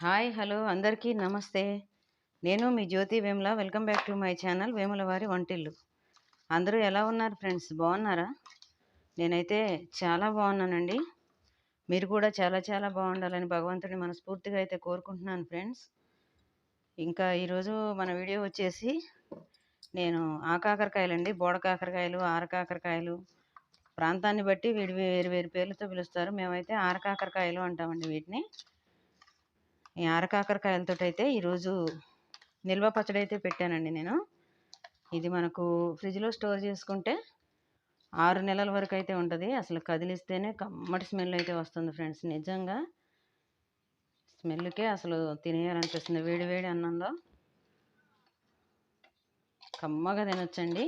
Hi hello అందరికీ నమస్తే. నేను మీ Jyothi Vemula. Welcome back to my channel Vemula వారి వంటిల్లు. అందరూ ఎలా ఉన్నారు ఫ్రెండ్స్? బాగున్నారా? నేనైతే చాలా బాగున్నానండి. మీరు కూడా చాలా చాలా బాగుండాలని భగవంతుడిని మనస్ఫూర్తిగా అయితే కోరుకుంటున్నాను ఫ్రెండ్స్. ఇంకా ఈరోజు మన వీడియో వచ్చేసి నేను ఆ కాకరకాయలండి బోడ కాకరకాయలు ఆర కాకరకాయలు ప్రాంతాన్ని బట్టి వీడి వేరు వేరు పేర్లతో పిలుస్తారు. మేమైతే ఆర కాకరకాయలు అంటామండి వీటిని. ఈ ఆరకాకరకాయలతో అయితే ఈరోజు నిల్వ పచ్చడి అయితే పెట్టానండి నేను. ఇది మనకు ఫ్రిడ్జ్లో స్టోర్ చేసుకుంటే ఆరు నెలల వరకు అయితే ఉంటుంది. అసలు కదిలిస్తేనే కమ్మటి స్మెల్ అయితే వస్తుంది ఫ్రెండ్స్ నిజంగా. స్మెల్కే అసలు తినేయాలనిపిస్తుంది. వేడి వేడి అన్నంలో కమ్మగా తినొచ్చండి.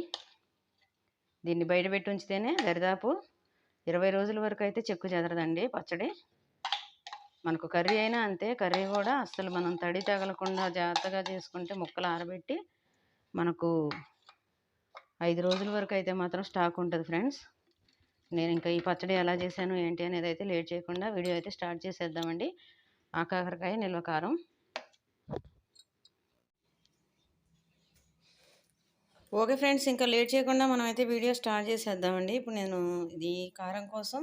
దీన్ని బయట పెట్టి ఉంచితేనే దరిదాపు ఇరవై రోజుల వరకు అయితే చెక్కు చెదరదండి పచ్చడి. మనకు కర్రీ అయినా అంతే. కర్రీ కూడా అస్సలు మనం తడి తగలకుండా జాగ్రత్తగా చేసుకుంటే ముక్కలు ఆరబెట్టి మనకు ఐదు రోజుల వరకు అయితే మాత్రం స్టాక్ ఉంటుంది ఫ్రెండ్స్. నేను ఇంకా ఈ పచ్చడి ఎలా చేశాను ఏంటి అనేది అయితే లేట్ చేయకుండా వీడియో అయితే స్టార్ట్ చేసేద్దామండి. ఆ కాకరకాయ నిల్వ కారం. ఓకే ఫ్రెండ్స్ ఇంకా లేట్ చేయకుండా మనం అయితే వీడియో స్టార్ట్ చేసేద్దామండి. ఇప్పుడు నేను ఇది కారం కోసం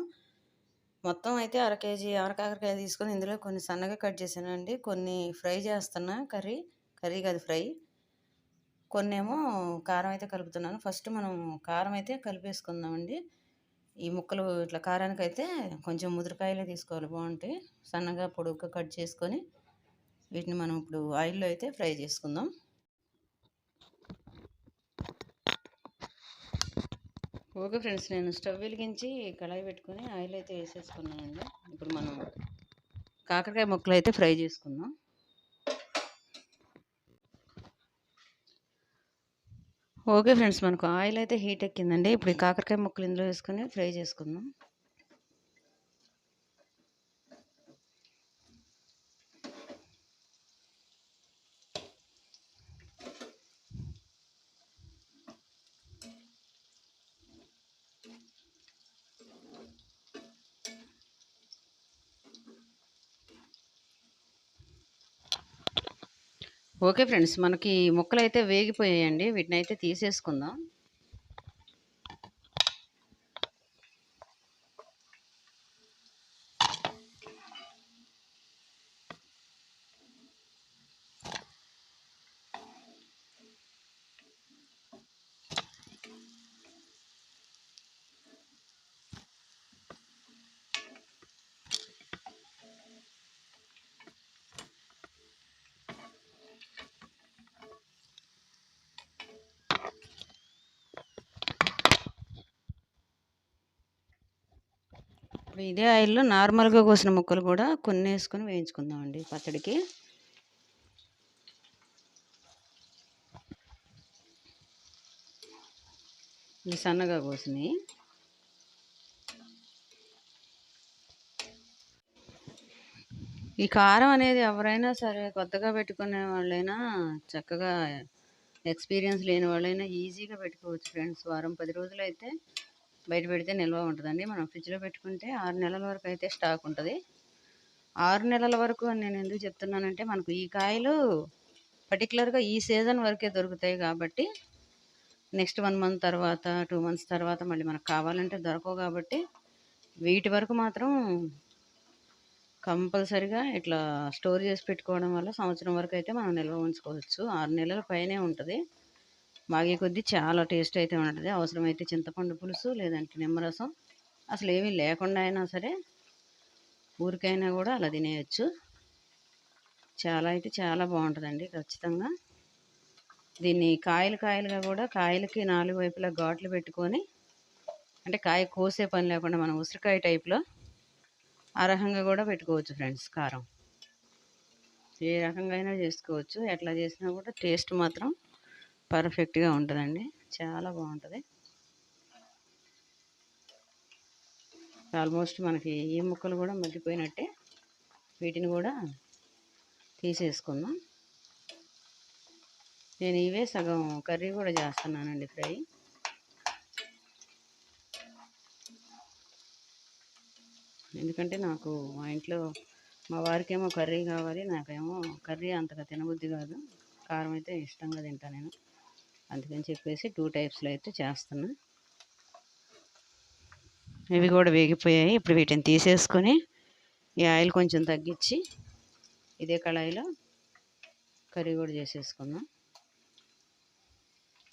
మొత్తం అయితే అర కేజీ కాకరకాయ తీసుకొని ఇందులో కొన్ని సన్నగా కట్ చేశానండి. కొన్ని ఫ్రై చేస్తున్నా కర్రీ కర్రీ కాదు ఫ్రై. కొన్ని ఏమో కారం అయితే కలుపుతున్నాను. ఫస్ట్ మనం కారం అయితే కలిపేసుకుందామండి. ఈ ముక్కలు ఇట్లా కారానికి అయితే కొంచెం ముదిరికాయలే తీసుకోవాలి బాగుంటాయి సన్నగా పొడుగ్గా కట్ చేసుకొని వీటిని మనం ఇప్పుడు ఆయిల్లో అయితే ఫ్రై చేసుకుందాం. ఓకే ఫ్రెండ్స్ నేను స్టవ్ వెలిగించి కళాయి పెట్టుకొని ఆయిల్ అయితే వేసేసుకున్నానండి. ఇప్పుడు మనం కాకరకాయ ముక్కలు అయితే ఫ్రై చేసుకుందాం. ఓకే ఫ్రెండ్స్ మనకు ఆయిల్ అయితే హీట్ ఎక్కిందండి. ఇప్పుడు ఈ కాకరకాయ ముక్కలు ఇందులో వేసుకొని ఫ్రై చేసుకుందాం. ఓకే ఫ్రెండ్స్ మనకి ముక్కలు అయితే వేగిపోయాయండి. వీటిని అయితే తీసేసుకుందాం. ఇప్పుడు ఇదే ఆయిల్లో నార్మల్గా కోసిన ముక్కలు కూడా కొన్ని వేసుకొని వేయించుకుందామండి పచ్చడికి. సన్నగా కోసినాయి. ఈ కారం అనేది ఎవరైనా సరే కొత్తగా పెట్టుకునే వాళ్ళైనా చక్కగా ఎక్స్పీరియన్స్ లేని వాళ్ళైనా ఈజీగా పెట్టుకోవచ్చు ఫ్రెండ్స్. వారం పది రోజులు అయితే బయట పెడితే నిల్వ ఉంటుందండి. మనం ఫ్రిడ్జ్లో పెట్టుకుంటే ఆరు నెలల వరకు అయితే స్టాక్ ఉంటుంది. ఆరు నెలల వరకు అని నేను ఎందుకు చెప్తున్నానంటే మనకు ఈ కాయలు పర్టికులర్గా ఈ సీజన్ వరకే దొరుకుతాయి కాబట్టి నెక్స్ట్ వన్ మంత్ తర్వాత టూ మంత్స్ తర్వాత మళ్ళీ మనకు కావాలంటే దొరకవు కాబట్టి వీటి వరకు మాత్రం కంపల్సరిగా ఇట్లా స్టోర్ చేసి పెట్టుకోవడం వల్ల సంవత్సరం వరకు అయితే మనం నిల్వ ఉంచుకోవచ్చు. ఆరు నెలల పైనే ఉంటుంది. మాగే కొద్దీ చాలా టేస్ట్ అయితే ఉంటుంది. అవసరమైతే చింతపండు పులుసు లేదంటే నిమ్మరసం. అసలు ఏమీ లేకుండా అయినా సరే ఊరికైనా కూడా అలా తినేయచ్చు. చాలా అయితే చాలా బాగుంటుందండి ఖచ్చితంగా. దీన్ని కాయలు కాయలుగా కూడా కాయలకి నాలుగు వైపులా ఘాట్లు పెట్టుకొని అంటే కాయ కోసే పని లేకుండా మనం ఉసిరికాయ టైప్లో ఆ రకంగా కూడా పెట్టుకోవచ్చు ఫ్రెండ్స్ కారం. ఏ రకంగా అయినా చేసుకోవచ్చు. ఎట్లా చేసినా కూడా టేస్ట్ మాత్రం పర్ఫెక్ట్గా ఉంటుందండి. చాలా బాగుంటుంది ఆల్మోస్ట్ మనకి ఈ ముక్కలు కూడా మగ్గిపోయినట్టే వీటిని కూడా తీసేసుకుందాం. నేను ఇవే సగం కర్రీ కూడా చేస్తున్నానండి ఫ్రై. ఎందుకంటే నాకు మా ఇంట్లో మా వారికేమో కర్రీ కావాలి నాకేమో కర్రీ అంతగా తినబుద్ధి కాదు. కారం అయితే ఇష్టంగా తింటాను నేను. అందుకని చెప్పేసి టూ టైప్స్లో అయితే చేస్తున్నా. ఇవి కూడా వేగిపోయాయి. ఇప్పుడు వీటిని తీసేసుకొని ఈ ఆయిల్ కొంచెం తగ్గించి ఇదే కళాయిలో కర్రీ కూడా చేసేసుకుందాం.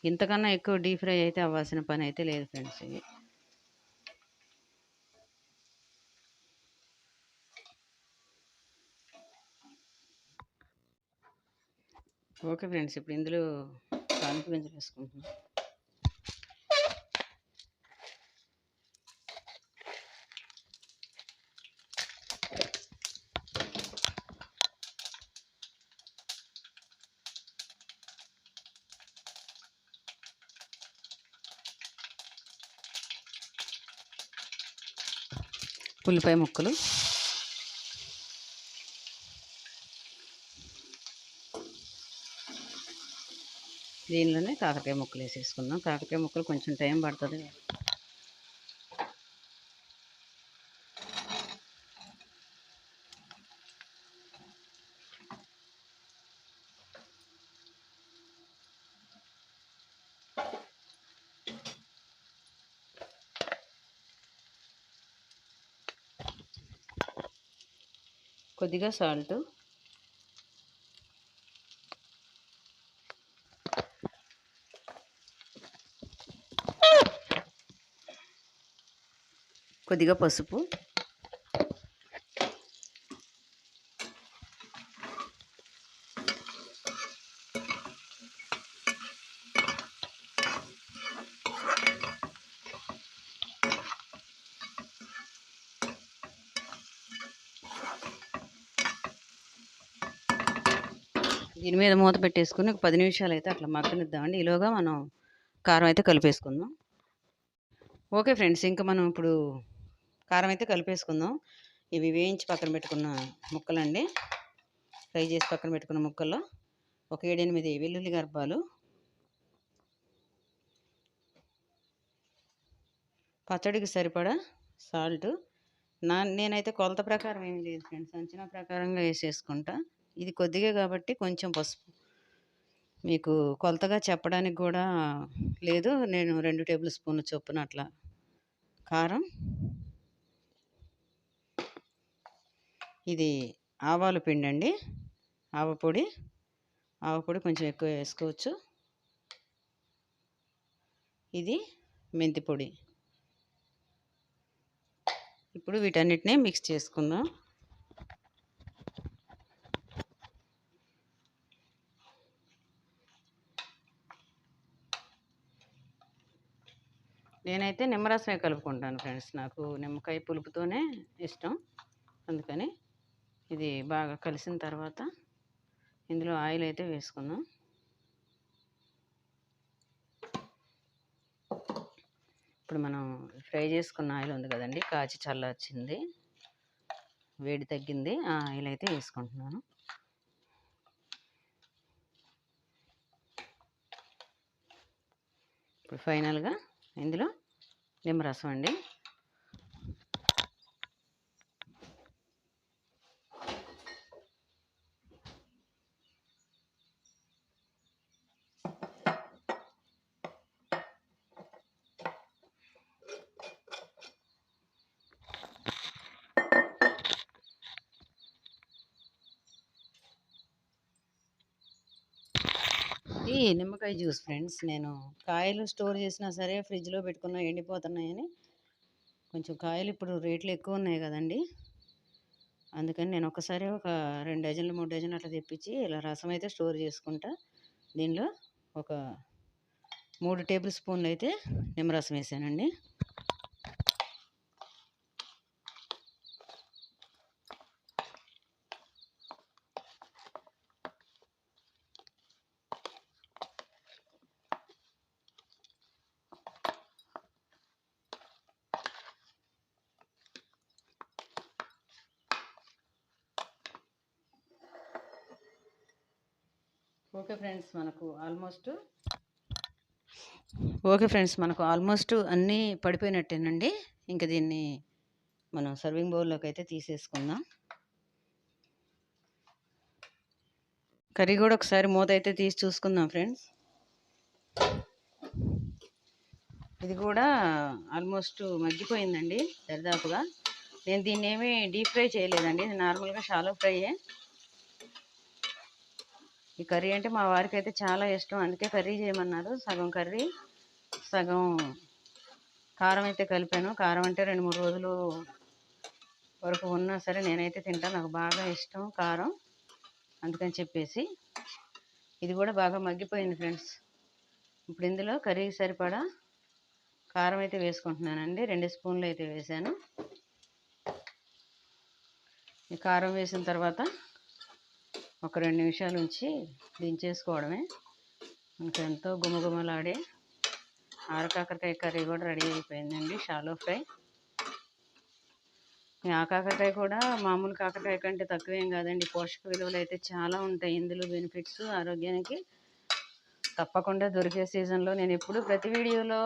ఇంతకన్నా ఎక్కువ డీప్ ఫ్రై అయితే అవ్వాల్సిన పని అయితే లేదు ఫ్రెండ్స్ ఇవి ఓకే ఫ్రెండ్స్ ఇప్పుడు ఇందులో తాలింపు గింజలు వేసుకుంటున్నాం ఉల్లిపాయ ముక్కలు. దీనిలోనే కాకరకాయ ముక్కలు వేసేసుకుందాం. కాకరకాయ ముక్కలు కొంచెం టైం పడుతుంది. కొద్దిగా సాల్ట్ కొద్దిగా పసుపు. దీని మీద మూత పెట్టేసుకుని ఒక పది నిమిషాలు అయితే అట్లా మగ్గనిద్దామండి. ఈలోగా మనం కారం అయితే కలిపేసుకుందాం. ఓకే ఫ్రెండ్స్ ఇంకా మనం ఇప్పుడు కారం అయితే కలిపేసుకుందాం. ఇవి వేయించి పక్కన పెట్టుకున్న ముక్కలండి. ఫ్రై చేసి పక్కన పెట్టుకున్న ముక్కల్లో ఒక ఏడెనిమిది వెల్లుల్లి గర్భాలు పచ్చడికి సరిపడా సాల్ట్. నా నేనైతే కొలత ప్రకారం ఏమీ లేదు ఫ్రెండ్స్. అంచనా ప్రకారంగా వేసేసుకుంటా. ఇది కొద్దిగా కాబట్టి కొంచెం పసుపు. మీకు కొలతగా చెప్పడానికి కూడా లేదు. నేను రెండు టేబుల్ స్పూన్ల చొప్పున అట్లా కారం ఇది ఆవాల పిండి అండి ఆవపొడి ఆవపొడి కొంచెం ఎక్కువ వేసుకోవచ్చు. ఇది మెంతి పొడి. ఇప్పుడు వీటన్నిటిని మిక్స్ చేసుకుందాం. నేనైతే నిమ్మరసమే కలుపుకుంటాను ఫ్రెండ్స్. నాకు నిమ్మకాయ పులుపుతోనే ఇష్టం. అందుకని ఇది బాగా కలిసిన తర్వాత ఇందులో ఆయిల్ అయితే వేసుకుందాం. ఇప్పుడు మనం ఫ్రై చేసుకున్న ఆయిల్ ఉంది కదండి కాచి చల్లార్చింది వేడి తగ్గింది ఆ ఆయిల్ అయితే వేసుకుంటున్నాను. ఇప్పుడు ఫైనల్గా ఇందులో నిమ్మరసం అండి ఇది నిమ్మకాయ జ్యూస్ ఫ్రెండ్స్. నేను కాయలు స్టోర్ చేసినా సరే ఫ్రిడ్జ్లో పెట్టుకున్నా ఎండిపోతున్నాయని. కొంచెం కాయలు ఇప్పుడు రేట్లు ఎక్కువ ఉన్నాయి కదండి. అందుకని నేను ఒకసారి ఒక రెండు డజన్లు మూడు డజన్లు అట్లా తెప్పించి ఇలా రసం అయితే స్టోర్ చేసుకుంటా. దీనిలో ఒక మూడు టేబుల్ స్పూన్లు అయితే నిమ్మరసం వేసానండి. ఓకే ఫ్రెండ్స్ మనకు ఆల్మోస్ట్ ఓకే ఫ్రెండ్స్ మనకు ఆల్మోస్ట్ అన్నీ పడిపోయినట్టేనండి. ఇంకా దీన్ని మనం సర్వింగ్ బౌల్లోకి అయితే తీసేసుకుందాం. కర్రీ కూడా ఒకసారి మూత అయితే తీసి చూసుకుందాం ఫ్రెండ్స్. ఇది కూడా ఆల్మోస్ట్ మగ్గిపోయిందండి దరిదాపుగా నేను దీన్ని ఏమీ డీప్ ఫ్రై చేయలేదండి ఇది నార్మల్గా షాలో ఫ్రైయే. ఈ కర్రీ అంటే మా వారికి అయితే చాలా ఇష్టం. అందుకే కర్రీ చేయమన్నారు. సగం కర్రీ సగం కారం అయితే కలిపాను. కారం అంటే రెండు మూడు రోజులు వరకు ఉన్నా సరే నేనైతే తింటాను నాకు బాగా ఇష్టం కారం అందుకని చెప్పేసి. ఇది కూడా బాగా మగ్గిపోయింది ఫ్రెండ్స్. ఇప్పుడు ఇందులో కర్రీకి సరిపడా కారం అయితే వేసుకుంటున్నానండి. రెండు స్పూన్లు అయితే వేసాను ఈ కారం వేసిన తర్వాత ఒక రెండు నిమిషాలు ఉంచి దించేసుకోవడమే. మనకు ఎంతో గుమగుమలాడే ఆరకాకరకాయ కర్రీ కూడా రెడీ అయిపోయిందండి షాలో ఫ్రై. ఆ కాకరకాయ కూడా మామూలు కాకరకాయ కంటే తక్కువేం కాదండి పోషక విలువలు అయితే చాలా ఉంటాయి ఇందులో బెనిఫిట్స్ ఆరోగ్యానికి తప్పకుండా దొరికే సీజన్లో. నేను ఎప్పుడు ప్రతి వీడియోలో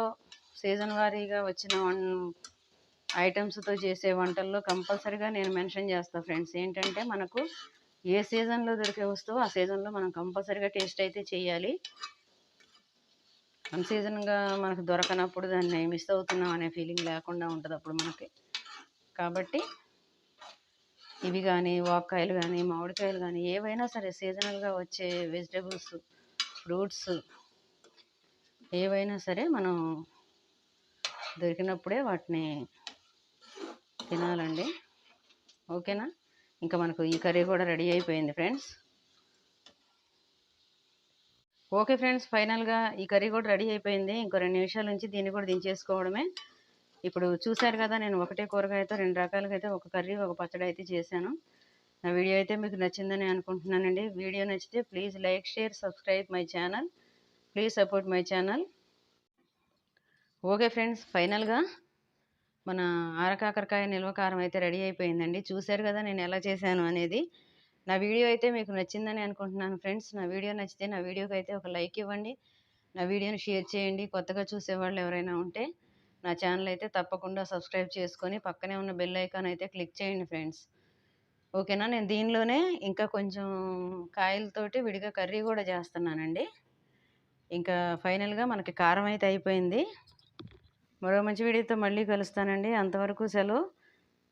సీజన్ వారీగా వచ్చిన వన్ ఐటమ్స్తో చేసే వంటల్లో కంపల్సరీగా నేను మెన్షన్ చేస్తాను ఫ్రెండ్స్. ఏంటంటే మనకు ఏ సీజన్లో దొరికే వస్తువు ఆ సీజన్లో మనం కంపల్సరీగా టేస్ట్ అయితే చేయాలి అన్ సీజన్గా మనకు దొరకనప్పుడు దాన్ని మిస్ అవుతున్నాం అనే ఫీలింగ్ లేకుండా ఉంటుంది అప్పుడు మనకి. కాబట్టి ఇవి కానీ వాక్కాయలు కానీ మామిడికాయలు కానీ ఏవైనా సరే సీజనల్గా వచ్చే వెజిటేబుల్స్ ఫ్రూట్స్ ఏవైనా సరే మనం దొరికినప్పుడే వాటిని తినాలండి. ఓకేనా? ఇంకా మనకు ఈ కర్రీ కూడా రెడీ అయిపోయింది ఫ్రెండ్స్. ఓకే ఫ్రెండ్స్ ఫైనల్గా ఈ కర్రీ కూడా రెడీ అయిపోయింది. ఇంకో రెండు నిమిషాల నుంచి దీన్ని కూడా దించేసుకోవడమే. ఇప్పుడు చూశారు కదా నేను ఒకటే కూరగాయతో రెండు రకాలుగా అయితే ఒక కర్రీ ఒక పచ్చడి అయితే చేశాను. నా వీడియో అయితే మీకు నచ్చిందని అనుకుంటున్నానండి. వీడియో నచ్చితే please like share subscribe my channel. Please support my channel. Okay friends ఫైనల్గా మన ఆరకాకరకాయ నిల్వ కారం అయితే రెడీ అయిపోయిందండి. చూశారు కదా నేను ఎలా చేశాను అనేది. నా వీడియో అయితే మీకు నచ్చిందని అనుకుంటున్నాను ఫ్రెండ్స్. నా వీడియో నచ్చితే నా వీడియోకి అయితే ఒక లైక్ ఇవ్వండి. నా వీడియోని షేర్ చేయండి. కొత్తగా చూసేవాళ్ళు ఎవరైనా ఉంటే నా ఛానల్ అయితే తప్పకుండా సబ్స్క్రైబ్ చేసుకొని పక్కనే ఉన్న బెల్ ఐకాన్ అయితే క్లిక్ చేయండి ఫ్రెండ్స్. ఓకేనా? నేను దీనిలోనే ఇంకా కొంచెం కాయలతోటి విడిగా కర్రీ కూడా చేస్తున్నానండి. ఇంకా ఫైనల్గా మనకి కారం అయితే అయిపోయింది. మరో మంచి వీడియోతో మళ్ళీ కలుస్తానండి. అంతవరకు సెలవు.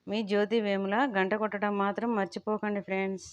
మీ జ్యోతి వేముల గంట కొట్టడం మాత్రం మర్చిపోకండి ఫ్రెండ్స్.